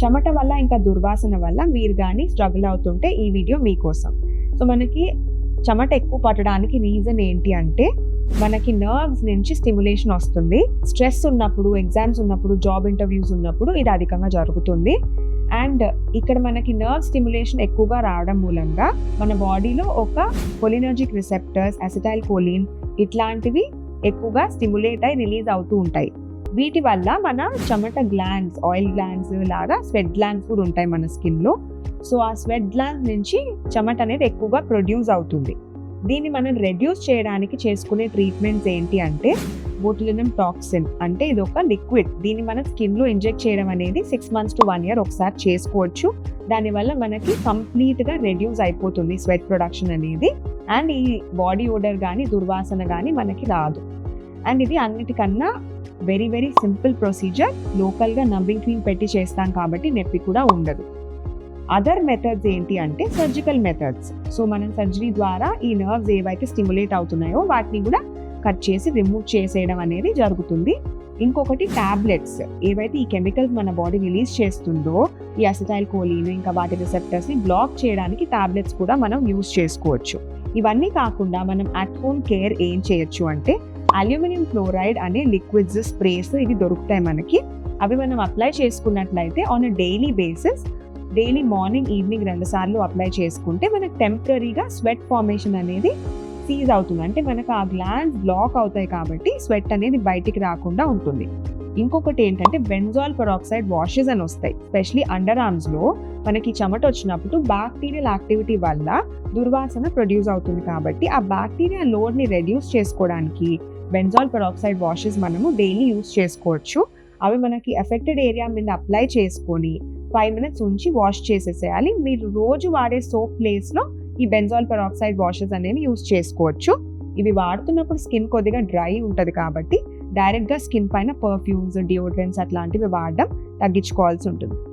చెమట వల్ల ఇంకా దుర్వాసన వల్ల మీరు కానీ స్ట్రగుల్ అవుతుంటే ఈ వీడియో మీకోసం. సో మనకి చెమట ఎక్కువ పట్టడానికి రీజన్ ఏంటి అంటే మనకి నర్వ్స్ నుంచి స్టిమ్యులేషన్ వస్తుంది. స్ట్రెస్ ఉన్నప్పుడు ఎగ్జామ్స్ ఉన్నప్పుడు జాబ్ ఇంటర్వ్యూస్ ఉన్నప్పుడు ఇది అధికంగా జరుగుతుంది. అండ్ ఇక్కడ మనకి నర్వ్ స్టిమ్యులేషన్ ఎక్కువగా రావడం మూలంగా మన బాడీలో ఒక కొలినర్జిక్ రిసెప్టర్స్ అసిటైల్ కోలిన్ ఇట్లాంటివి ఎక్కువగా స్టిమ్యులేట్ అయి రిలీజ్ అవుతూ ఉంటాయి. వీటి వల్ల మన చెమట గ్లాండ్స్ ఆయిల్ గ్లాండ్స్ లాగా స్వెట్ గ్లాండ్స్ కూడా ఉంటాయి మన స్కిన్లో. సో ఆ స్వెట్ గ్లాండ్స్ నుంచి చెమట అనేది ఎక్కువగా ప్రొడ్యూస్ అవుతుంది. దీన్ని మనం రెడ్యూస్ చేయడానికి చేసుకునే ట్రీట్మెంట్స్ ఏంటి అంటే బోటులినం టాక్సిన్ అంటే ఇది ఒక లిక్విడ్ దీన్ని మన స్కిన్లో ఇంజెక్ట్ చేయడం అనేది six months to one year ఒకసారి చేసుకోవచ్చు. దానివల్ల మనకి కంప్లీట్గా రెడ్యూస్ అయిపోతుంది స్వెట్ ప్రొడక్షన్ అనేది. అండ్ ఈ బాడీ ఓడర్ కానీ దుర్వాసన కానీ మనకి రాదు. అండ్ ఇది అన్నిటికన్నా వెరీ వెరీ సింపుల్ ప్రొసీజర్ లోకల్గా నంబింగ్ క్రీమ్ పెట్టి చేస్తాం కాబట్టి నొప్పి కూడా ఉండదు. అదర్ మెథడ్స్ ఏంటి అంటే సర్జికల్ మెథడ్స్ సో మనం సర్జరీ ద్వారా ఈ నర్వ్స్ ఏవైతే స్టిమ్యులేట్ అవుతున్నాయో వాటిని కూడా కట్ చేసి రిమూవ్ చేసేయడం అనేది జరుగుతుంది. ఇంకొకటి టాబ్లెట్స్ ఏవైతే ఈ కెమికల్స్ మన బాడీ రిలీజ్ చేస్తుందో ఈ అసిటైల్ కోలీన్ ఇంకా వాటి రిసెప్టర్స్ని బ్లాక్ చేయడానికి టాబ్లెట్స్ కూడా మనం యూజ్ చేసుకోవచ్చు. ఇవన్నీ కాకుండా మనం అట్ హోమ్ కేర్ ఏం చేయొచ్చు అంటే అల్యూమినియం ఫ్లోరైడ్ అనే లిక్విడ్స్ స్ప్రేస్ ఇవి దొరుకుతాయి మనకి. అవి మనం అప్లై చేసుకున్నట్లయితే on a daily basis daily morning evening రెండుసార్లు అప్లై చేసుకుంటే మనకు టెంపరీగా స్వెట్ ఫార్మేషన్ అనేది సీజ్ అవుతుంది. అంటే మనకు ఆ గ్లాండ్స్ బ్లాక్ అవుతాయి కాబట్టి స్వెట్ అనేది బయటికి రాకుండా ఉంటుంది. ఇంకొకటి ఏంటంటే బెంజాల్ పెరాక్సైడ్ వాషెస్ అని వస్తాయి. స్పెషలీ అండర్ ఆర్మ్స్లో మనకి చెమట వచ్చినప్పుడు బ్యాక్టీరియల్ యాక్టివిటీ వల్ల దుర్వాసన ప్రొడ్యూస్ అవుతుంది కాబట్టి ఆ బ్యాక్టీరియా లోడ్ని రెడ్యూస్ చేసుకోవడానికి బెంజాల్ పెరాక్సైడ్ వాషెస్ మనము డైలీ యూస్ చేసుకోవచ్చు. అవి మనకి ఎఫెక్టెడ్ ఏరియా మీద అప్లై చేసుకొని ఫైవ్ మినిట్స్ ఉంచి వాష్ చేసేసేయాలి. మీరు రోజు వాడే సోప్ ప్లేస్లో ఈ బెంజాల్ పెరాక్సైడ్ వాషెస్ అనేవి యూస్ చేసుకోవచ్చు. ఇవి వాడుతున్నప్పుడు స్కిన్ కొద్దిగా డ్రై ఉంటుంది కాబట్టి డైరెక్ట్గా స్కిన్ పైన పర్ఫ్యూమ్స్ డియోడ్రెంట్స్ అట్లాంటివి వాడడం తగ్గించుకోవాల్సి ఉంటుంది.